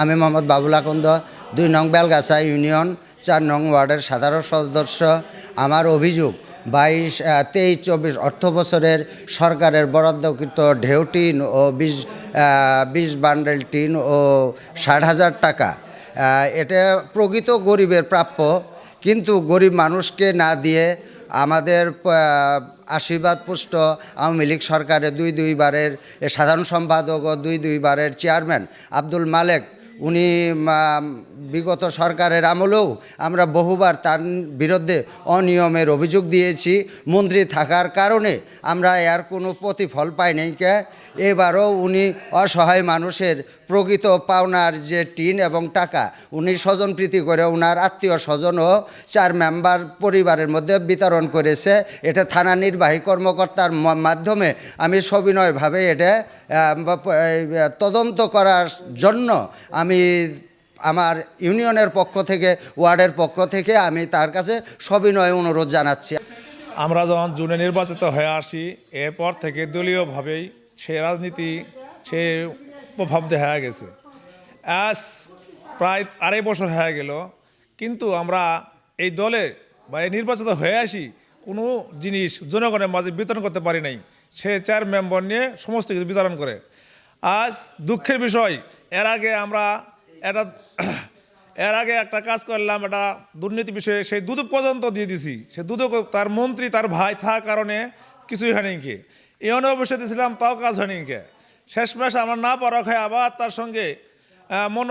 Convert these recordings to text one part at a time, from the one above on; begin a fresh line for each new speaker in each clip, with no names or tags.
আমি মোহাম্মদ বাবুল আকন্দ, দুই নং বেলগাছা ইউনিয়ন, চার নং ওয়ার্ডের সাধারণ সদস্য। আমার অভিযোগ, বাইশ তেইশ, চব্বিশ অর্থ বছরের সরকারের বরাদ্দকৃত ঢেউ টিন ও বিশ বিশ বান্ডেল টিন ও ষাট হাজার টাকা। এটা প্রকৃত গরিবের প্রাপ্য, কিন্তু গরিব মানুষকে না দিয়ে আমাদের আশীর্বাদ পুষ্ট আওয়ামী লীগ সরকারের দুই দুইবারের সাধারণ সম্পাদক ও দুই দুইবারের চেয়ারম্যান আব্দুল মালেক উনি বিগত সরকারের আমলেও আমরা বহুবার তার বিরুদ্ধে অনিয়মের অভিযোগ দিয়েছি। মন্ত্রী থাকার কারণে আমরা এর কোনো প্রতিফল পাই নাই কে। এবারও উনি অসহায় মানুষের প্রকৃত পাওনার যে টিন এবং টাকা, উনি স্বজনপ্রীতি করে ওনার আত্মীয় স্বজন ও চার মেম্বার পরিবারের মধ্যে বিতরণ করেছে। এটা থানা নির্বাহী কর্মকর্তার মাধ্যমে আমি সবিনয়ভাবে এটা তদন্ত করার জন্য আমি আমার ইউনিয়নের পক্ষ থেকে, ওয়ার্ডের পক্ষ থেকে আমি তার কাছে সবিনয় অনুরোধ জানাচ্ছি।
আমরা যখন জুনে নির্বাচিত হয়ে আসি, এরপর থেকে দলীয়ভাবেই সে রাজনীতি, সে প্রভাব দেখা গেছে। আজ প্রায় আড়াই বছর হয়ে গেল, কিন্তু আমরা এই দলে বা এই নির্বাচিত হয়ে আসি, কোনো জিনিস জনগণের মাঝে বিতরণ করতে পারি নাই। সে চার মেম্বার নিয়ে সমস্ত কিছু বিতরণ করে। আজ দুঃখের বিষয়। এর আগে আমরা একটা এর আগে একটা কাজ করলাম এটা দুর্নীতি বিষয়ে। সেই দুদক পর্যন্ত দিয়ে দিছি। সে দুদক তার মন্ত্রী, তার ভাই থাকার কারণে কিছুই হয়নি কে এই অবশ্যই দিয়েছিলাম, তাও কাজ হয়নি কে শেষমেশ আমরা না পারা খাই আবার তার সঙ্গে মন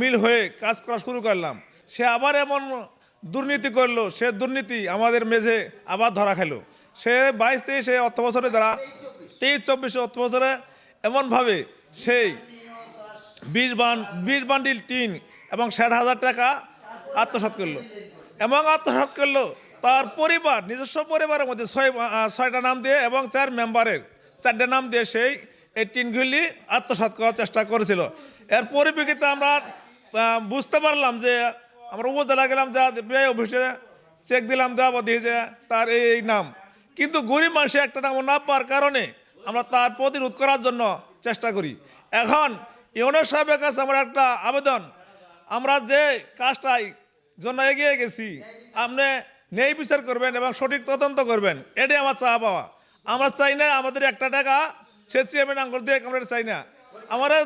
মিল হয়ে কাজ করা শুরু করলাম। সে আবার এমন দুর্নীতি করল, সে দুর্নীতি আমাদের মেঝে আবার ধরা খেলো। সে বাইশ তেইশে অর্থ বছরে যারা, তেইশ চব্বিশে অর্থ বছরে এমনভাবে সেই বিশ বান বিশ বান্ডিল টিন এবং ষাট হাজার টাকা আত্মসাৎ করল। এবং আত্মসাৎ করল, তার পরিবার, নিজস্ব পরিবারের মধ্যে ছয় ছয়টা নাম দিয়ে এবং চার মেম্বারের, চারটে নাম দিয়ে সেই, এই টিনগুলি আত্মসাৎ করার চেষ্টা করেছিল। এর পরিপ্রেক্ষিতে আমরা বুঝতে পারলাম যে আমরা উপজেলা গেলাম, যা ব্যয় অফিসে চেক দিলাম, দেওয়া দিয়ে যে তার এই এই নাম। কিন্তু গরিব মানুষে একটা নাম না পাওয়ার কারণে আমরা তার প্রতিরোধ করার জন্য চেষ্টা করি। এখন ইউনো সাহেবের কাছে আমার একটা আবেদন। আমরা যে কাজটাই জন্য এগিয়ে গেছি, আপনি ন্যায় বিচার করবেন এবং সঠিক তদন্ত করবেন, এটাই আমার চা পাওয়া। আমরা চাই না আমাদের একটা টাকা সে চেয়ারম্যান আঙ্গুল দিয়ে আমরা চাই না। আমরা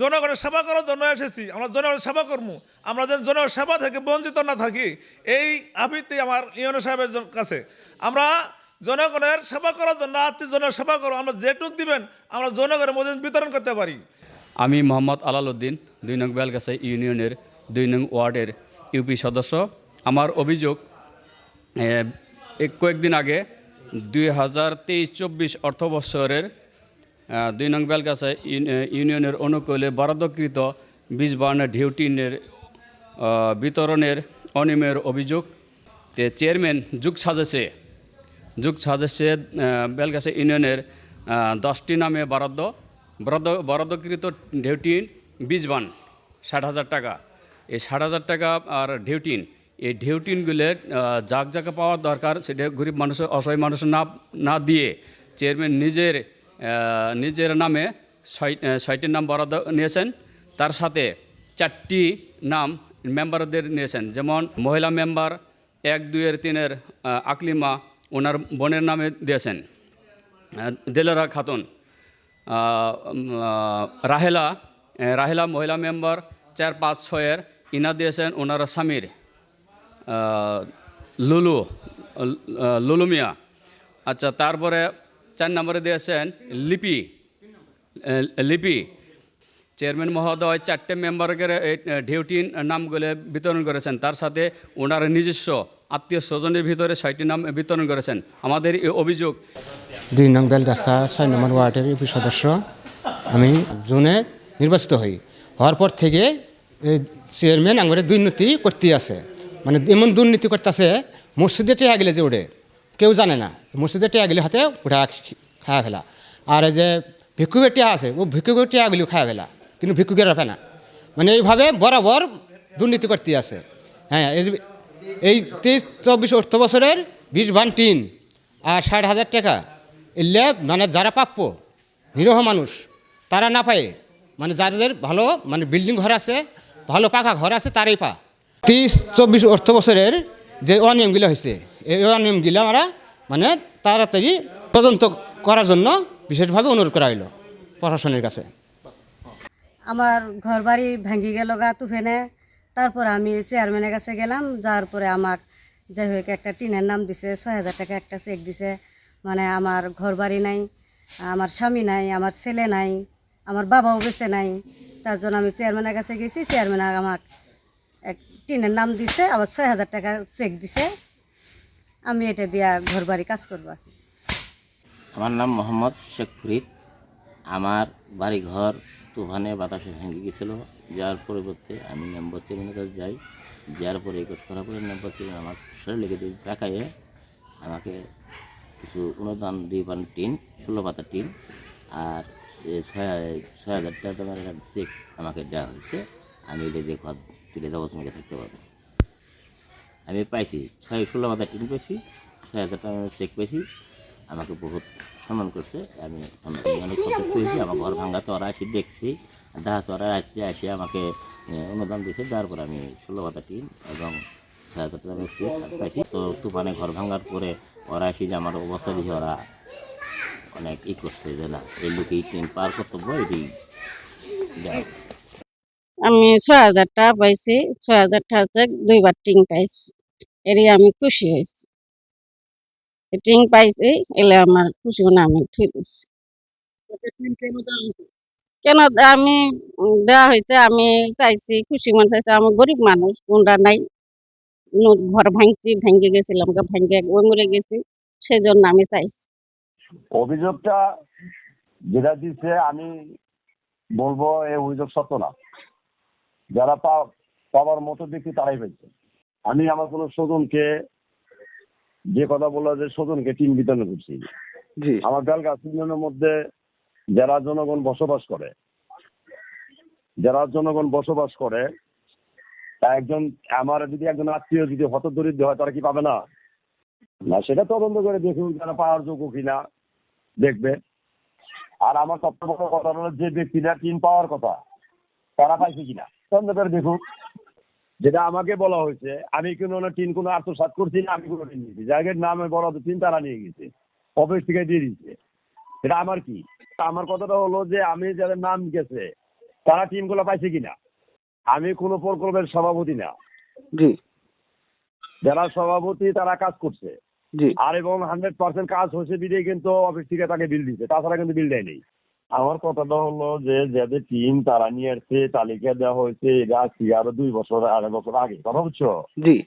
জনগণের সেবা করার জন্য এসেছি, আমরা জনগণের সেবা করব আমরা যেন জনগণের সেবা থেকে বঞ্চিত না থাকি, এই আবৃত্তি আমার ইউনো সাহেবের কাছে। আমরা জনগণের সেবা করার জন্য জনের সেবা করো, আমরা যেটুক দিবেন, আমরা জনগণের মধ্যে বিতরণ করতে পারি।
আমি মোহাম্মদ আলাল উদ্দিন, দুই নং বেলগাছা ইউনিয়নের, দুই নং ওয়ার্ডের ইউপি সদস্য। আমার অভিযোগ কয়েকদিন আগে, দুই হাজার তেইশ চব্বিশ অর্থ বৎসরের দুই নং বেলগাছা ইউনিয়নের অনুকূলে বরাদ্দকৃত বীজ বার্নের ডিউটিনের বিতরণের অনিয়মের অভিযোগ। তে চেয়ারম্যান যুগ সাজেছে। যুগ আহ, বেলগাছা ইউনিয়নের দশটি নামে বরাদ্দ বরাদ্দ বরাদ্দকৃত ঢেউটিন বীজ বান ষাট হাজার টাকা। এই ষাট হাজার টাকা আর ঢেউটিন এই ঢেউটিনগুলো যাক যাকে পাওয়ার দরকার সেটা গরিব মানুষের অসহায় মানুষের না না দিয়ে চেয়ারম্যান নিজের নিজের নামে ছয় ছয়টির নাম বরাদ্দ নিয়েছেন। তার সাথে চারটি নাম মেম্বারদের নিয়েছেন যেমন মহিলা মেম্বার এক দুইয়ের তিনের আকলিমা ওনার বোনের নামে দিয়েছেন। দেলারা খাতুন। রাহেলা রাহেলা মহিলা মেম্বার চার পাঁচ ছয়ের ইনা দিয়েছেন ওনার স্বামীর লুলু আহ, লুলু মিয়া। আচ্ছা তারপরে চার নম্বরে দিয়েছেন লিপি লিপি। চেয়ারম্যান মহোদয় চারটে মেম্বারকে ডিউটির নামগুলো বিতরণ করেছেন। তার সাথে ওনার নিজস্ব আত্মীয় স্বজনের ভিতরে ছয়টি নাম বিতরণ করেছেন। আমাদের এই অভিযোগ
দুই নং বেলগাছা ছয় নম্বর ওয়ার্ডের ইউপি সদস্য। আমি জুনে নির্বাচিত হই। হওয়ার পর থেকে চেয়ারম্যান আঙুরে দুর্নীতি করতে আছে। মানে এমন দুর্নীতি করতেছে, মসজিদে টেয়া গেলে যে ওঠে কেউ জানে না, মসজিদে টেয়া গেলে হাতে উঠা খাওয়া ফেলা। আর যে ভিক্ষুকের টেয়া আছে, ও ভিক্ষুকের টেয়াগুলিও খাওয়া ফেলা। কিন্তু ভিক্ষুকের রাখে না। মানে এইভাবে বরাবর দুর্নীতি করতে আছে। হ্যাঁ এই- তেইশ চব্বিশ অর্থ বছরের বিশ ভান টিন আর ষাট হাজার টাকা। এলে মানে যারা প্রাপ্য, নিরহ মানুষ, তারা না পায়। মানে যাদের ভালো মানে বিল্ডিং ঘর আছে, ভালো পাকা ঘর আছে, তারাই পা। তিরিশ চব্বিশ অর্থ বছরের যে অনিয়মগুলো হয়েছে, এই অনিয়মগুলো আমরা মানে তাড়াতাড়ি তদন্ত করার জন্য বিশেষভাবে অনুরোধ করা হলো প্রশাসনের কাছে।
আমার ঘর বাড়ি ভাঙ্গি গেল গা, তুফেনে। তারপর আমি চেয়ারম্যানের কাছে গেলাম, যাওয়ার পরে আমাক যাই হোক একটা টিনের নাম দিছে, ছয় হাজার টাকা একটা চেক দিছে। মানে আমার ঘর বাড়ি নাই, আমার স্বামী নাই, আমার ছেলে নাই, আমার বাবাও বেঁচে নাই। তার জন্য আমি চেয়ারম্যানের কাছে গেছি চেয়ারম্যান আমাক এক টিনের নাম দিছে, আবার ছয় হাজার টাকা চেক দিছে। আমি এটা দিয়া ঘর বাড়ি কাজ করব
আমার নাম মোহাম্মদ শেখ ফরিদ। আমার বাড়ি ঘর তুফানে বাতাসে ভেঙে গেছিল। যার পরিবর্তে আমি মেম্বার সেভেনের কাছে যাই। যাওয়ার পরে কাজ করার পরে মেম্বার চেয়ারম্যান আমার শরীরে দিয়ে টাকায় আমাকে কিছু অনুদান দিয়ে পান টিন, ষোলো পাতা টিন, আর ছয় ছয় হাজার টাকা দামের একটা চেক আমাকে দেওয়া হয়েছে। আমি এটা দিয়ে ঘর তুলে দেবো, তোমাকে থাকতে পারব আমি পাইছি, ছয়, ষোলো মাথা টিন পেয়েছি ছয় হাজার টাকা চেক পেয়েছি আমাকে বহুত সম্মান করছে, আমি অনেক সন্তুষ্ট হয়েছি আমার ঘর ভাঙাতে ওরা আসি দেখছি। ডাহাতে ওরা আসছে এসে আমাকে অনুদান দিয়েছে, দেওয়ার পর আমি ষোলো মাথা টিন এবং পাইছি। তো তুফানে ঘর ভাঙার পরে ওরা এসে যে আমার অবস্থা দেখে ওরা অনেক ই করছে যে না, এই লোকে এই টিন পার কর্তব্য এটি
আমি ছয় হাজার টাকা পাইছি, ছয় হাজার টাকা দুইবার টিং পাইছি। এরই আমি খুশি হয়েছি। টিং পাইছি এলে আমার খুশি মনে আমি ঠিক আছে। কেন আমি দেওয়া হয়েছে আমি চাইছি খুশি মনে চাইছি আমি গরিব মানুষ কোনটা নাই ঘর ভাঙছি ভেঙে গেছিলাম ভেঙে ওই মরে গেছি সেই জন্য আমি চাইছি।
অভিযোগটা যেটা দিচ্ছে আমি বলব এই অভিযোগ সত্য না। যারা পা- পাওয়ার মতো দেখি তারাই পেয়েছে আমি আমার কোনো স্বজনকে যে কথা বলল যে স্বজনকে টিম বিতরণ করছি। আমার বেলগাছ ইউনিয়নের মধ্যে যারা জনগণ বসবাস করে, যারা জনগণ বসবাস করে, একজন, আমার যদি একজন আত্মীয় যদি হতদরিদ্র হয়, তারা কি পাবে না? না, সেটা তদন্ত করে দেখুন যারা পাওয়ার যোগ্য কিনা, দেখবে। আর আমার সবচেয়ে বড় কথা হলো যে ব্যক্তিরা টিন পাওয়ার কথা, তারা পাইছে কিনা, তদন্ত করে দেখুন। যেটা আমাকে বলা হয়েছে, আমি কোনো টিন কোনো আত্মসাত করছি না, আমি কোনো টিন নিয়েছি। জায়গার নামে বড় টিন তারা নিয়ে গেছে, অফিস থেকে দিয়ে দিচ্ছে এটা আমার কি? আমার কথাটা হলো যে আমি যাদের নাম গেছে তারা টিমগুলো পাইছে কিনা? আমি কোনো প্রকল্পের সভাপতি না।
জি।
যারা সভাপতি তারা কাজ করছে। আর এবং হান্ড্রেড পার্সেন্ট কাজ হয়েছে বিদেই কিন্তু অফিস থেকে তাকে বিল দিচ্ছে তাছাড়া কিন্তু বিল দেয়নি। আমার কথাটা হলো যে যাদের টিম তারা নিয়ে আসছে তালিকা দেওয়া হয়েছে এটা আরও দুই বছর আড়াই বছর আগে কথা বুঝছ?
জি।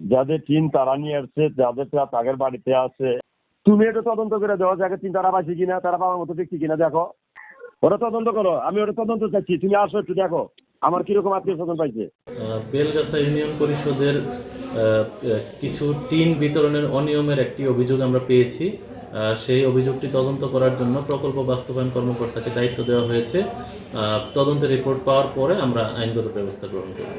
যাদের টিম তারা নিয়ে আসছে যাদের তাদের বাড়িতে আছে তুমি এটা তদন্ত করে দেওয়া যাকে টিম তারা পাইছে কিনা, তারা পাওয়ার মতো দেখছি কিনা, দেখো। ওটা তদন্ত করো, আমি ওটা তদন্ত চাচ্ছি, তুমি আসো একটু দেখো, আমার কীরকম আত্মীয় স্বজন পাইছে।
বেলগাছা ইউনিয়ন পরিষদের কিছু টিন বিতরণের অনিয়মের একটি অভিযোগ আমরা পেয়েছি। সেই অভিযোগটি তদন্ত করার জন্য প্রকল্প বাস্তবায়ন কর্মকর্তাকে দায়িত্ব দেওয়া হয়েছে। তদন্তের রিপোর্ট পাওয়ার পরে আমরা আইনগত ব্যবস্থা গ্রহণ করব।